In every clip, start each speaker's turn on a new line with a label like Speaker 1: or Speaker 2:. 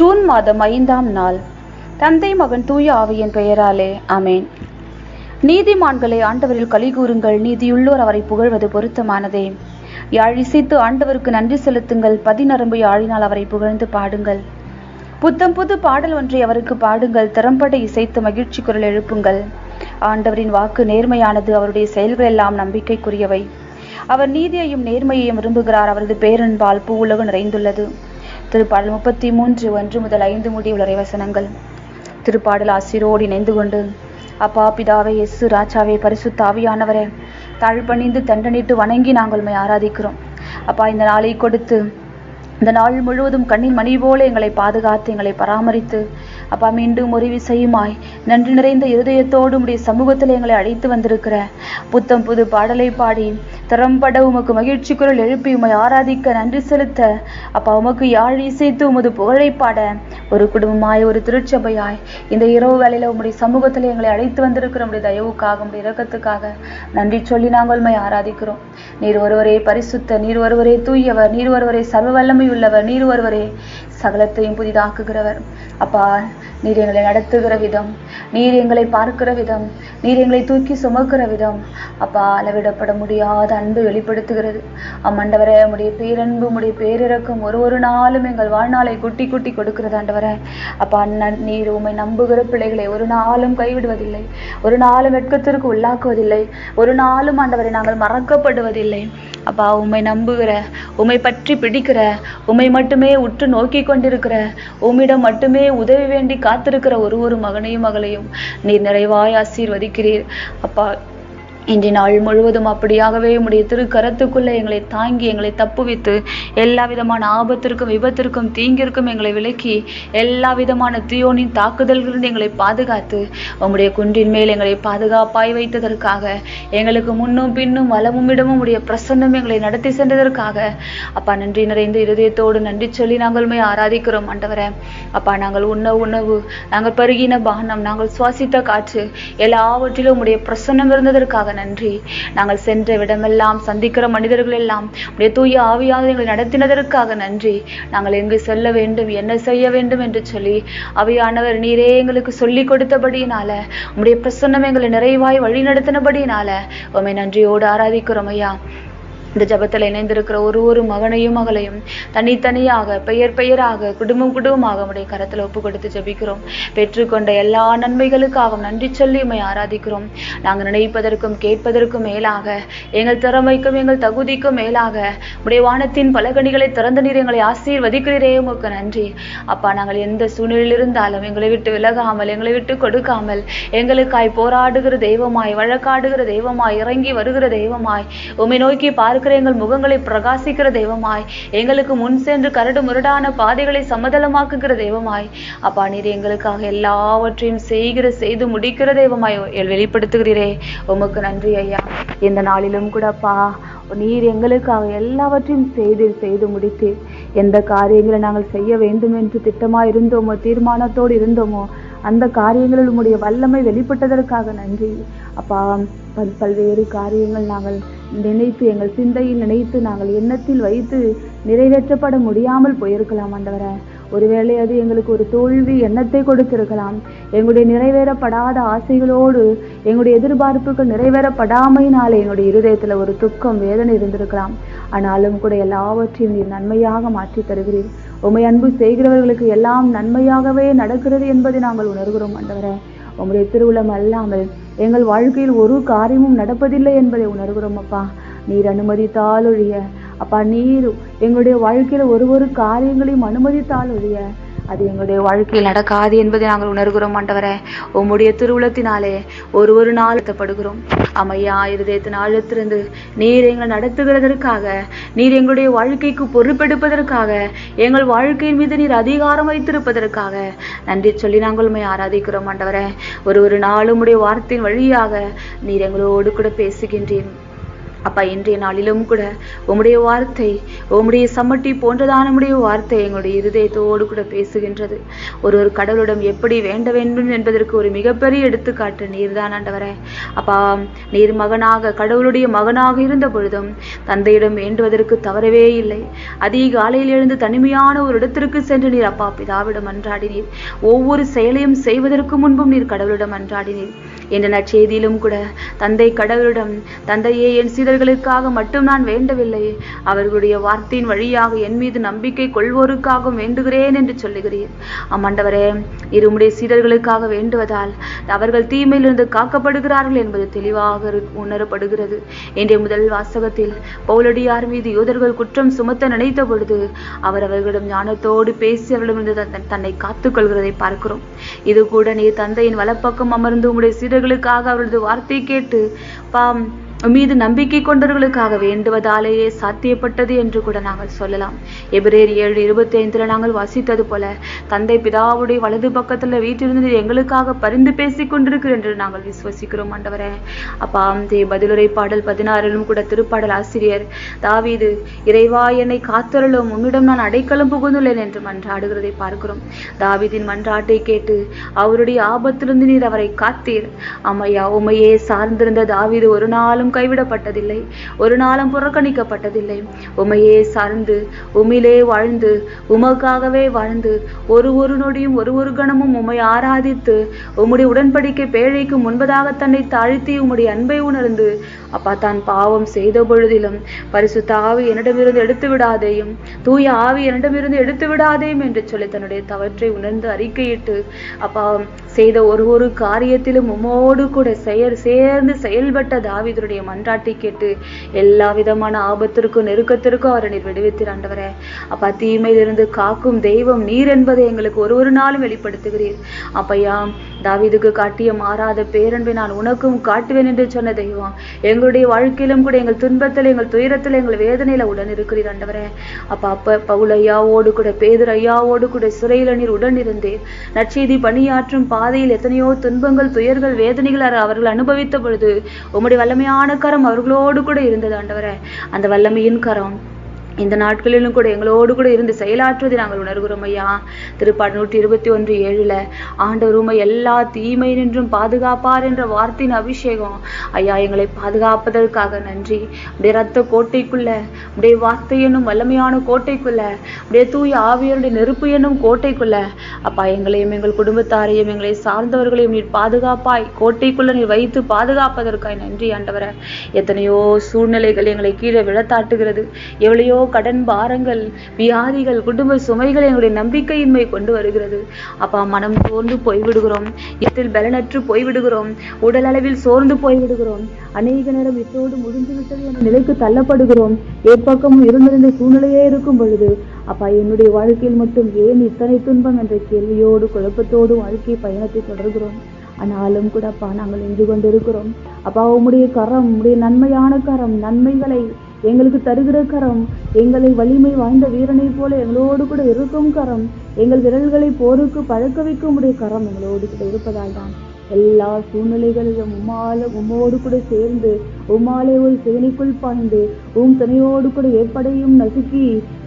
Speaker 1: June மாதம் ஐந்தாம் நாள். தந்தை மகன் தூய ஆவியின் பெயராலே அமேன் நீதிமான்களை ஆண்டவரில் கலிகூறுங்கள் நீதியுள்ளோர் அவரை புகழ்வது பொருத்தமானதே. யாழ் இசைத்து ஆண்டவருக்கு நன்றி செலுத்துங்கள். பதிநரம்பு யாழினால் அவரை புகழ்ந்து பாடுங்கள். புத்தம் புது பாடல் ஒன்றை அவருக்கு பாடுங்கள். திறம்பட இசைத்து மகிழ்ச்சி குரல் எழுப்புங்கள். ஆண்டவரின் வாக்கு நேர்மையானது அவருடைய செயல்கள் எல்லாம் நம்பிக்கைக்குரியவை. அவர் நீதியையும் நேர்மையையும் விரும்புகிறார். அவரது பேரன்பால் பூ உலகம் நிறைந்துள்ளது. திருப்பாடல் முப்பத்தி மூன்று ஒன்று முதல் ஐந்து முடி உள்ள வசனங்கள் திருப்பாடல் ஆசிரோடு இணைந்து கொண்டு அப்பா பிதாவே எஸ்ஸு ராஜாவே பரிசுத்த ஆவியானவரே தாழ்பணிந்து தண்டனிட்டு வணங்கி நாங்கள் உண்மை ஆராதிக்கிறோம். அப்பா இந்த நாளை கொடுத்து இந்த நாள் முழுவதும் கண்ணின் மணி போல எங்களை பாதுகாத்து எங்களை பராமரித்து அப்பா மீண்டும் ஒரு விசையுமாய் நன்றி நிறைந்த இருதயத்தோடு உடைய சமூகத்தில் எங்களை அழைத்து வந்திருக்கிற புத்தம் புது பாடலை பாடி திறம்பட உமக்கு மகிழ்ச்சி குரல் எழுப்பி உமை ஆராதிக்க நன்றி செலுத்த. அப்பா உமக்கு யாழ் இசைத்து உமது புகழை பாட. ஒரு குடும்பமாய் ஒரு திருச்சபையாய் இந்த இரவு வேலையில் உம்முடைய சமூகத்தில் எங்களை அழைத்து வந்திருக்கிற உடைய தயவுக்காக உடைய இரக்கத்துக்காக நன்றி சொல்லி நாங்கள் உண்மை ஆராதிக்கிறோம். நீர் ஒருவரே பரிசுத்த நீர் ஒருவரே தூயவர் நீர் ஒருவரே சர்வ வல்லமை உள்ளவர் நீர் ஒருவரே சகலத்தையும் புதிதாக்குகிறவர். அப்பா நீர் எங்களை நடத்துகிற விதம். நீர் எங்களை பார்க்கிற விதம். நீர் எங்களை தூக்கி சுமக்கிற விதம். அப்பா அளவிடப்பட முடியாத அன்பு வெளிப்படுத்துகிறது. அம்மண்டவரே உடைய பேரன்பு உடைய பேரிறக்கம் ஒரு ஒரு நாளும் எங்கள் வாழ்நாளை குட்டி குட்டி கொடுக்கிறது ஆண்டவர. அப்பா அண்ணன் நீர் உம்மை நம்புகிற பிள்ளைகளை ஒரு நாளும் கைவிடுவதில்லை. ஒரு நாளும் வெட்கத்திற்கு உள்ளாக்குவதில்லை. ஒரு நாளும் ஆண்டவரை நாங்கள் மறக்கப்படுவதில்லை. அப்பா உம்மை நம்புகிற உம்மை பற்றி பிடிக்கிற உம்மை மட்டுமே உற்று நோக்கி கொண்டிருக்கிற உம்மிடம் மட்டுமே உதவி வேண்டி காத்திருக்கிற ஒரு ஒரு மகனையும் மகளையும் நீர் நிறைவாய் ஆசீர்வதிக்கிறீர். அப்பா இன்றி நாள் முழுவதும் அப்படியாகவே உம்முடைய திருக்கரத்துக்குள்ளே எங்களை தாங்கி எங்களை தப்புவித்து எல்லா விதமான ஆபத்திற்கும் விபத்திற்கும் தீங்கிற்கும் எங்களை விலக்கி எல்லா விதமான தீயோனின் தாக்குதல்களிலிருந்து எங்களை பாதுகாத்து உம்முடைய குன்றின் மேல் எங்களை பாதுகாப்பாய் வைத்ததற்காக எங்களுக்கு முன்னும் பின்னும் வளமும் இடமும் உடைய பிரசன்னம் எங்களை நடத்தி சென்றதற்காக அப்பா நன்றி நிறைந்த இருதயத்தோடு நன்றி சொல்லி நாங்கள் ஆராதிக்கிறோம் ஆண்டவரே. அப்பா நாங்கள் உண்ண உணவு நாங்கள் பருகின பானம் நாங்கள் சுவாசித்த காற்று எல்லாவற்றிலும் உடைய பிரசன்னம் இருந்ததற்காக நன்றி. நாங்கள் சென்ற விடமெல்லாம் சந்திக்கிற மனிதர்கள் எல்லாம் உடைய தூய ஆவியாக எங்களை நடத்தினதற்காக நன்றி. நாங்கள் எங்கு செல்ல வேண்டும் என்ன செய்ய வேண்டும் என்று சொல்லி அவையானவர் நீரே எங்களுக்கு சொல்லி கொடுத்தபடியினால உம்முடைய பிரசன்னம் எங்களை நிறைவாய் வழி நடத்தினபடியினால உம்மை நன்றியோடு ஆராதிக்கிறோம் ஐயா. இந்த ஜபத்தில் இணைந்திருக்கிற ஒரு ஒரு மகனையும் மகளையும் தனித்தனியாக பெயர் பெயராக குடும்பம் குடும்பமாக உடைய கரத்தில் ஒப்பு கொடுத்து ஜெபிக்கிறோம். பெற்றுக்கொண்ட எல்லா நன்மைகளுக்காகவும் நன்றி சொல்லி உம்மை ஆராதிக்கிறோம். நாங்கள் நினைப்பதற்கும் கேட்பதற்கும் மேலாக எங்கள் திறமைக்கும் எங்கள் தகுதிக்கும் மேலாக உடைய வானத்தின் பலகணிகளை திறந்த நீர் எங்களை ஆசீர்வதிக்கிறீரே உமக்கு நன்றி. அப்பா நாங்கள் எந்த சூழ்நிலையில் இருந்தாலும் எங்களை விட்டு விலகாமல் எங்களை விட்டு கொடுக்காமல் எங்களுக்காய் போராடுகிற தெய்வமாய் வழக்காடுகிற தெய்வமாய் இறங்கி வருகிற தெய்வமாய் உம்மை நோக்கி பார்க்கிற எங்கள் முகங்களை பிரகாசிக்கிற தெய்வமாய். எங்களுக்கு முன் சென்று கரடு முரடான பாதைகளை சமதளமாக்குகிற தெய்வமாய். அப்பா நீர் எங்களுக்காக எல்லாவற்றையும் செய்கிற செய்து முடிக்கிற தெய்வமாய் வெளிப்படுத்துகிறீரே. உமக்கு நன்றி ஐயா. இந்த நாளிலும் கூட அப்பா நீர் எங்களுக்காக எல்லாவற்றையும் செய்து செய்து முடித்து எந்த காரியங்களை நாங்கள் செய்ய வேண்டும் என்று திட்டமா இருந்தோமோ தீர்மானத்தோடு இருந்தோமோ அந்த காரியங்களில் உம்முடைய வல்லமை வெளிப்பட்டதற்காக நன்றி. அப்பா பல் பல்வேறு காரியங்கள் நாங்கள் நினைத்து எங்கள் சிந்தையில் நினைத்து நாங்கள் எண்ணத்தில் வைத்து நிறைவேற்றப்பட முடியாமல் போயிருக்கலாம் ஆண்டவரை. ஒருவேளை அது எங்களுக்கு ஒரு தோல்வி எண்ணத்தை கொடுத்திருக்கலாம். எங்களுடைய நிறைவேறப்படாத ஆசைகளோடு எங்களுடைய எதிர்பார்ப்புகள் நிறைவேறப்படாமையினால் எங்களுடைய இருதயத்தில் ஒரு துக்கம் வேதனை இருந்திருக்கலாம். ஆனாலும் கூட எல்லாவற்றையும் நீர் நன்மையாக மாற்றி தருகிறீர். உம்மை அன்பு செய்கிறவர்களுக்கு எல்லாம் நன்மையாகவே நடக்கிறது என்பதை நாங்கள் உணர்கிறோம் ஆண்டவரே. உங்களுடைய திருவுளம் அல்லாமல் எங்கள் வாழ்க்கையில் ஒரு காரியமும் நடப்பதில்லை என்பதை உணர்கிறோம் அப்பா. நீர் அனுமதித்தால் ஒழிய. அப்பா நீர் எங்களுடைய வாழ்க்கையில் ஒரு ஒரு காரியங்களையும் அனுமதித்தால் ஒழிய. அது எங்களுடைய வாழ்க்கையில் நடக்காது என்பதை நாங்கள் உணர்கிறோம் ஆண்டவரே. உம்முடைய திருவுளத்தினாலே ஒரு ஒரு நாள் நடத்தப்படுகிறோம். அமையா இருதயத்தின் ஆழத்திலிருந்து நீர் எங்களை நடத்துகிறதற்காக நீர் எங்களுடைய வாழ்க்கைக்கு பொறுப்பெடுப்பதற்காக எங்கள் வாழ்க்கையின் மீது நீர் அதிகாரம் வைத்திருப்பதற்காக நன்றி சொல்லி நாங்கள் உண்மை ஆராதிக்கிறோம் ஆண்டவரே. ஒரு ஒரு நாளும் உடைய வார்த்தையின் வழியாக நீர் எங்களோடு கூட பேசுகின்றேன். அப்பா இன்றைய நாளிலும் கூட உம்முடைய வார்த்தை உம்முடைய சம்மட்டி போன்றதான உடைய வார்த்தை எங்களுடைய இருதயத்தோடு கூட பேசுகின்றது. ஒரு ஒரு கடவுளிடம் எப்படி வேண்ட வேண்டும் என்பதற்கு ஒரு மிகப்பெரிய எடுத்துக்காட்டு நீர்தான் ஆண்டவரே. அப்பா நீர் மகனாக கடவுளுடைய மகனாக இருந்த பொழுதும் தந்தையிடம் வேண்டுவதற்கு தவறவே இல்லை. அதிகாலையில் எழுந்து தனிமையான ஒரு இடத்திற்கு சென்று நீர் அப்பா பிதாவிடம் அன்றாடினீர். ஒவ்வொரு செயலையும் செய்வதற்கு முன்பும் நீர் கடவுளிடம் அன்றாடினீர். என்ற நற்செய்தியிலும் கூட தந்தை கடவுளிடம் தந்தையே என் சீடர்களுக்காக மட்டும் நான் வேண்டவில்லை. அவர்களுடைய வார்த்தையின் வழியாக என் மீது நம்பிக்கை கொள்வோருக்காகவும் வேண்டுகிறேன் என்று சொல்லுகிறீர். ஆமாண்டவரே இருமுடைய சீடர்களுக்காக வேண்டுவதால் அவர்கள் தீமையிலிருந்து காக்கப்படுகிறார்கள் என்பது தெளிவாக உணரப்படுகிறது. என்ற முதல் வாசகத்தில் பௌலடியார் மீது யூதர்கள் குற்றம் சுமத்த நினைத்த பொழுது அவர் அவர்களிடம் ஞானத்தோடு பேசி அவர்களிடமிருந்து தன்னை காத்துக்கொள்கிறதை பார்க்கிறோம். இது கூட நீ தந்தையின் வலப்பக்கம் அமர்ந்து உம்முடைய அவர்களுக்காக அவர்களது வார்த்தை கேட்டு பாம் மீது நம்பிக்கை கொண்டவர்களுக்காக வேண்டுவதாலேயே சாத்தியப்பட்டது என்று கூட நாங்கள் சொல்லலாம். எபிரேர் ஏழு இருபத்தி ஐந்துல நாங்கள் வாசித்தது போல தந்தை பிதாவுடைய வலது பக்கத்துல வீட்டிலிருந்து எங்களுக்காக பரிந்து பேசிக் கொண்டிருக்கிறீர் என்று நாங்கள் விசுவசிக்கிறோம் ஆண்டவரே. அப்பா தே பதிலுரை பாடல் பதினாறிலும் கூட திருப்பாடல் ஆசிரியர் தாவீது இறைவா என்னை காத்தருளும் உன்னிடம் நான் அடைக்கலம் புகுந்துள்ளேன் என்று மன்றாடுகிறதை பார்க்கிறோம். தாவீதின் மன்றாட்டை கேட்டு அவருடைய ஆபத்திலிருந்து நீர் அவரை காத்தீர். அம்மையா உமையே சார்ந்திருந்த தாவீது ஒரு நாளும் கைவிடப்பட்டதில்லை. ஒரு நாளும் புறக்கணிக்கப்பட்டதில்லை. உமையே சார்ந்து உமிலே வாழ்ந்து உமக்காகவே வாழ்ந்து ஒரு ஒரு நொடியும் ஒரு ஒரு கணமும் உம்மை ஆராதித்து உம்முடைய உடன்படிக்கை பேழைக்கு முன்பதாக தன்னை தாழ்த்தி உம்முடைய அன்பை உணர்ந்து அப்பா தான் பாவம் செய்த பொழுதிலும் பரிசுத்த ஆவி என்னிடமிருந்து எடுத்து விடாதேயும் தூய ஆவி என்னிடமிருந்து எடுத்து விடாதேயும் என்று சொல்லி தன்னுடைய தவற்றை உணர்ந்து அறிக்கையிட்டு அப்பா செய்த ஒரு ஒரு காரியத்திலும் உமோடு கூட செயல் சேர்ந்து செயல்பட்ட தாவிதருடைய மன்றாட்டை கேட்டு எல்லா விதமான ஆபத்திற்கும் நெருக்கத்திற்கும் அவரை நீர் விடுவித்தீர் ஆண்டவரே. அப்பா தீமையிலிருந்து காக்கும் தெய்வம் நீர் என்பதை எங்களுக்கு ஒரு ஒரு நாளும் வெளிப்படுத்துகிறீர். அப்பையா தாவிதுக்கு காட்டிய மாறாத பேரன்பை நான் உனக்கும் காட்டுவேன் என்று சொன்ன தெய்வம் எங்களுடைய வாழ்க்கையிலும் கூட எங்கள் துன்பத்தில் எங்கள் துயரத்தில் எங்கள் வேதனையில உடன் இருக்கிறீர் ஆண்டவரே. அப்ப அப்ப பவுல் ஐயாவோடு கூட பேதர் ஐயாவோடு கூட சிறையில நீர் உடன் இருந்தீர் நற்செய்தி பணியாற்றும் பாதையில் எத்தனையோ துன்பங்கள் துயர்கள் வேதனைகள் அவர்கள் அனுபவித்த பொழுது உம்முடைய வல்லமையான கரம் அவர்களோடு கூட இருந்தது ஆண்டவரே. அந்த வல்லமையின் கரம் இந்த நாட்களிலும் கூட எங்களோடு கூட இருந்து செயலாற்றுவதை நாங்கள் உணர்கிறோம் ஐயா. திருப்பாடு நூற்றி இருபத்தி ஒன்று ஏழுல ஆண்டவர் உமை எல்லா தீமை நின்றும் பாதுகாப்பார் என்ற வார்த்தையின் அபிஷேகம். ஐயா எங்களை பாதுகாப்பதற்காக நன்றி. அப்படியே ரத்த கோட்டைக்குள்ள அப்படியே வார்த்தை என்னும் வல்லமையான கோட்டைக்குள்ள அப்படியே தூய ஆவியருடைய நெருப்பு என்னும் கோட்டைக்குள்ள அப்பா எங்களையும் எங்கள் குடும்பத்தாரையும் எங்களை சார்ந்தவர்களையும் நீர் பாதுகாப்பாய் கோட்டைக்குள்ள நீர் வைத்து பாதுகாப்பதற்காய் நன்றி ஆண்டவர. எத்தனையோ சூழ்நிலைகள் எங்களை கீழே விழத்தாட்டுகிறது. எவ்வளையோ கடன் பாரங்கள் வியாதிகள் குடும்ப சுமைகள் எங்களுடைய நம்பிக்கையின்மை கொண்டு வருகிறது. அப்பா மனம் சோர்ந்து போய்விடுகிறோம். இதில் பலனற்று போய்விடுகிறோம். உடல் அளவில் சோர்ந்து போய்விடுகிறோம். அநேக நேரம் இத்தோடு முடிந்துவிட்டது என்ற நிலைக்கு தள்ளப்படுகிறோம். ஏற்பக்கமும் இருந்திருந்த சூழ்நிலையே இருக்கும் பொழுது அப்பா என்னுடைய வாழ்க்கையில் மட்டும் ஏன் இத்தனை துன்பம் என்ற கேள்வியோடு குழப்பத்தோடு வாழ்க்கை பயணத்தை தொடர்கிறோம்? ஆனாலும் கூட அப்பா நாங்கள் நின்று கொண்டிருக்கிறோம். அப்பா உம்முடைய கரம் உம்முடைய நன்மையான கரம் நன்மைகளை எங்களுக்கு தருகிற கரம் எங்களை வலிமை வாய்ந்த வீரனைப் போல எங்களோடு கூட இருக்கும் கரம் எங்கள் விரல்களை போருக்கு பழக்க வைக்கும் உடைய கரம் எங்களோடு கூட இருப்பதால் தான். எல்லா சூழ்நிலைகளிலும் உமால உம்மோடு கூட சேர்ந்து உம்மாலே ஒரு சேனைக்குள் பாய்ந்து உம் துணையோடு கூட ஏற்படையும் நசுக்கி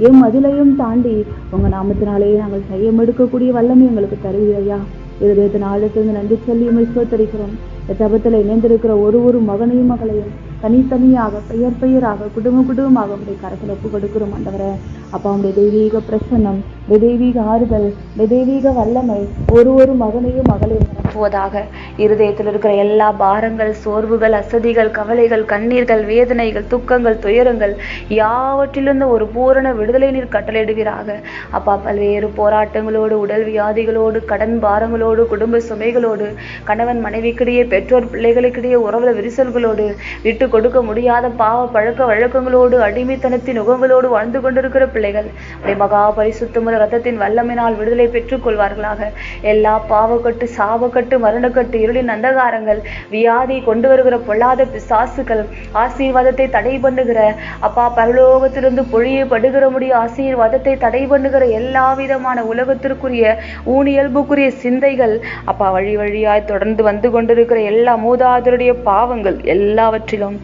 Speaker 1: எம் மதிலையும் தாண்டி உங்க நாமத்தினாலேயே நாங்கள் செய்யம் எடுக்கக்கூடிய வல்லமை எங்களுக்கு தருவீரையா இருதயத்தின் ஆழத்திலிருந்து நன்றி சொல்லி உண்மை ஸ்தோத்தரிக்கிறோம். ஜபத்தில் இணைந்திருக்கிற ஒரு ஒரு மகனையும் மகளையும் தனித்தனியாக பெயர் பெயராக குடும்ப குடும்பமாக உடைய கரத்தில் ஒப்பு கொடுக்கிறோம் அந்தவரை அப்பா அவனுடைய தெய்வீக பிரசன்னம் தெய்வீக ஆறுதல் தெய்வீக வல்லமை ஒரு ஒரு மகனையும் மகளையும் நிரப்புவதாக. இருதயத்தில் இருக்கிற எல்லா பாரங்கள் சோர்வுகள் அசதிகள் கவலைகள் கண்ணீர்கள் வேதனைகள் துக்கங்கள் துயரங்கள் யாவற்றிலிருந்து ஒரு பூரண விடுதலை நீர் கட்டளையிடுவீராக. அப்பா பல்வேறு போராட்டங்களோடு உடல் வியாதிகளோடு கடன் பாரங்களோடு குடும்ப சுமைகளோடு கணவன் மனைவிக்கிடையே பெற்றோர் பிள்ளைகளுக்கிடையே உறவுல விரிசல்களோடு விட்டு கொடுக்க முடியாத பாவ பழக்க வழக்கங்களோடு அடிமைத்தனத்தின் நுகங்களோடு வாழ்ந்து கொண்டிருக்கிற பிள்ளைகள் மகா பரிசுத்தமுள்ள ரத்தத்தின் வல்லமினால் விடுதலை பெற்றுக் கொள்வார்களாக. எல்லா பாவக்கட்டு சாபக்கட்டு மரணக்கட்டு இருளின் அந்தகாரங்கள் வியாதி கொண்டு வருகிற பொல்லாத பிசாசுகள் ஆசீர்வாதத்தை தடை பண்ணுகிற அப்பா பரலோகத்திலிருந்து பொழியப்படுகிற முடிய ஆசீர்வாதத்தை தடை பண்ணுகிற எல்லா விதமான உலகத்திற்குரிய ஊனியல்புக்குரிய சிந்தைகள் அப்பா வழி வழியாய் தொடர்ந்து வந்து கொண்டிருக்கிற எல்லா மூதாதருடைய பாவங்கள் எல்லாவற்றிலும்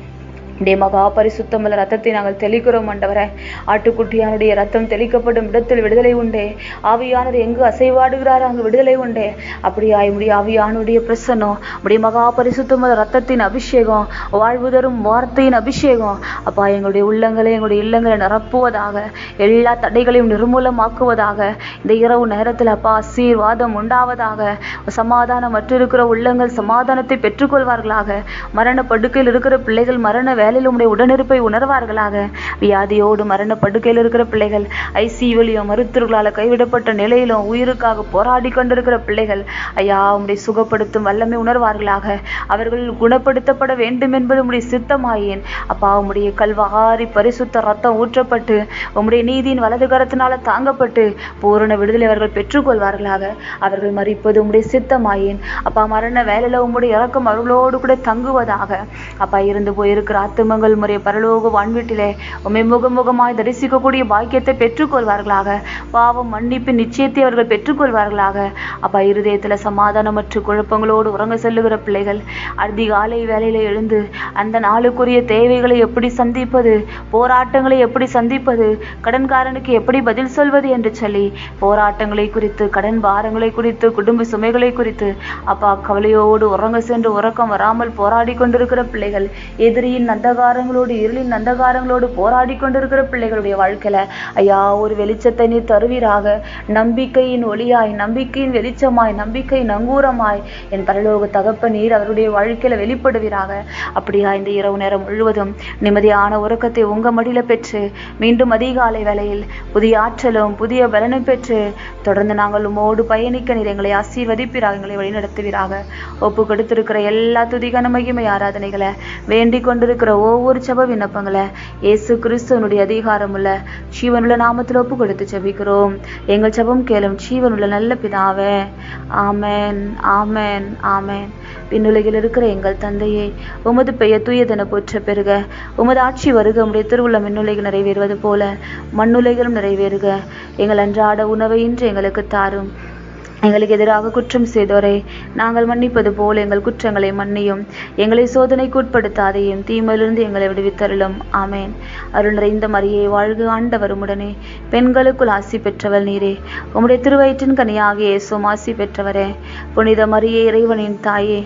Speaker 1: இந்த மகா பரிசுத்தமுள்ள ரத்தத்தை நாங்கள் தெளிக்கிறோம் ஆண்டவரே. ஆட்டுக்குட்டியானுடைய ரத்தம் தெளிக்கப்படும் இடத்தில் விடுதலை உண்டே. ஆவியானவர் எங்கு அசைவாடுகிறாரோ அங்கு விடுதலை உண்டே. அப்படியா முடிய ஆவியானுடைய பிரசன்னம் அப்படி மகா பரிசுத்தமுள்ள ரத்தத்தின் அபிஷேகம் வாழ்வு தரும் வார்த்தையின் அபிஷேகம். அப்பா எங்களுடைய உள்ளங்களை எங்களுடைய இல்லங்களை நிரப்புவதாக எல்லா தடைகளையும் நிர்மூலமாக்குவதாக இந்த இரவு நேரத்தில் அப்பா ஆசீர்வாதம் உண்டாவதாக சமாதானம் மற்றிருக்கிற உள்ளங்கள் சமாதானத்தை பெற்றுக்கொள்வார்களாக. மரண படுக்கையில் இருக்கிற பிள்ளைகள் மரண வேலையில் உடைய உடனிருப்பை உணர்வார்களாக. வியாதியோடு மரண படுக்கையில் இருக்கிற பிள்ளைகள் ஐசியூலையும் மருத்துவர்களால் கைவிடப்பட்ட நிலையிலும் உயிருக்காக போராடி கொண்டிருக்கிற பிள்ளைகள் ஐயா உம்முடைய சுகப்படுத்தும் வல்லமை உணர்வார்களாக. அவர்கள் குணப்படுத்தப்பட வேண்டும் என்பது உம்முடைய சித்தமாயேன். அப்பா உம்முடைய கல்வாரி பரிசுத்த ரத்தம் ஊற்றப்பட்டு உம்முடைய நீதியின் வலது கரத்தினால தாங்கப்பட்டு பூரண விடுதலை அவர்கள் பெற்றுக்கொள்வார்களாக. அவர்கள் மறிப்பது உம்முடைய சித்தமாயேன். அப்பா மரண வேலையில் உம்முடைய இறக்கம் அவர்களோடு கூட தங்குவதாக. அப்பா இருந்து போயிருக்கிற ஆத்துமங்கள் முறை பரலோக வான்வீட்டிலே உம்மை முகமுகமாய் தரிசிக்கக்கூடிய பாக்கியத்தை பெற்றுக்கொள்வார்களாக. பாவம் மன்னிப்பு நிச்சயத்தை அவர்கள் பெற்றுக்கொள்வார்களாக. அப்பா இருதயத்துல சமாதானமற்ற குழப்பங்களோடு உறங்க செல்லுகிற பிள்ளைகள் அதிகாலை வேலையில எழுந்து அந்த நாளுக்குரிய தேவைகளை எப்படி சந்திப்பது போராட்டங்களை எப்படி சந்திப்பது கடன்காரனுக்கு எப்படி பதில் சொல்வது என்று சொல்லி போராட்டங்களை குறித்து கடன் பாரங்களை குறித்து குடும்ப சுமைகளை குறித்து அப்பா கவலையோடு உறங்க சென்று உறக்கம் வராமல் போராடி கொண்டிருக்கிற பிள்ளைகள் எதிரியின் அந்தகாரங்களோடு இருளின் அந்தகாரங்களோடு போராடி கொண்டிருக்கிற பிள்ளைகளுடைய வாழ்க்கையில ஐயா ஒரு வெளிச்சத்தை நீ தருவீராக. நம்பிக்கையின் ஒளியாய் நம்பிக்கையின் வெளிச்சமாய் நம்பிக்கை நங்கூரமாய் என் பரலோக தகப்ப நீர் அவருடைய வாழ்க்கையில வெளிப்படுவீராக. அப்படியா இந்த இரவு நேரம் முழுவதும் நிம்மதியான உறக்கத்தை உங்க மடியில பெற்று மீண்டும் அதிகாலை வேளையில் புதிய ஆற்றலும் புதிய பலனும் பெற்று தொடர்ந்து நாங்கள் உமோடு பயணிக்க நீர் எங்களை ஆசீர்வதிப்பீராக எங்களை வழிநடத்துவீராக. ஒப்பு கொடுத்திருக்கிற எல்லா துதிகன மகிமை ஆராதனைகளை வேண்டிக் கொண்டிருக்கிற ஒவ்வொரு செப விண்ணப்பங்களை இயேசு கிறிஸ்துவனுடைய அதிகாரமுள்ள ஜீவனுள்ள நாமத்தில் ஒப்பு கொடுத்து செபிக்கிறோம். எங்கள் செபம் கேளும் ஜீவனுள்ள நல்ல பிதாவே ஆமேன் ஆமேன் ஆமேன். விண்ணுலகில் இருக்கிற எங்கள் தந்தையே உமது பெயர் தூயதென போற்ற பெறுக உமது ஆட்சி வருக உடைய திருவுள்ள மின்னுலகில் நிறைவேறுவது போல மண்ணுலைகளும் நிறைவேறுக. எங்கள் அன்றாட உணவை இன்று எங்களுக்கு தாரும். எங்களுக்கு எதிராக குற்றம் செய்தோரை. நாங்கள் மன்னிப்பது போல் எங்கள் குற்றங்களை மன்னியும். எங்களை சோதனைக்கு உட்படுத்தாதையும் தீமையிலிருந்து எங்களை விடுவித்தருளும். ஆமேன். அருள் நிறைந்த மரியை வாழ்க ஆண்டவருமுடனே உடனே. பெண்களுக்குள் ஆசி பெற்றவள் நீரே. உம்முடைய திருவயிற்றின் கனியாகிய இயேசுவும் ஆசி பெற்றவரே. புனித மரியே இறைவனின் தாயே.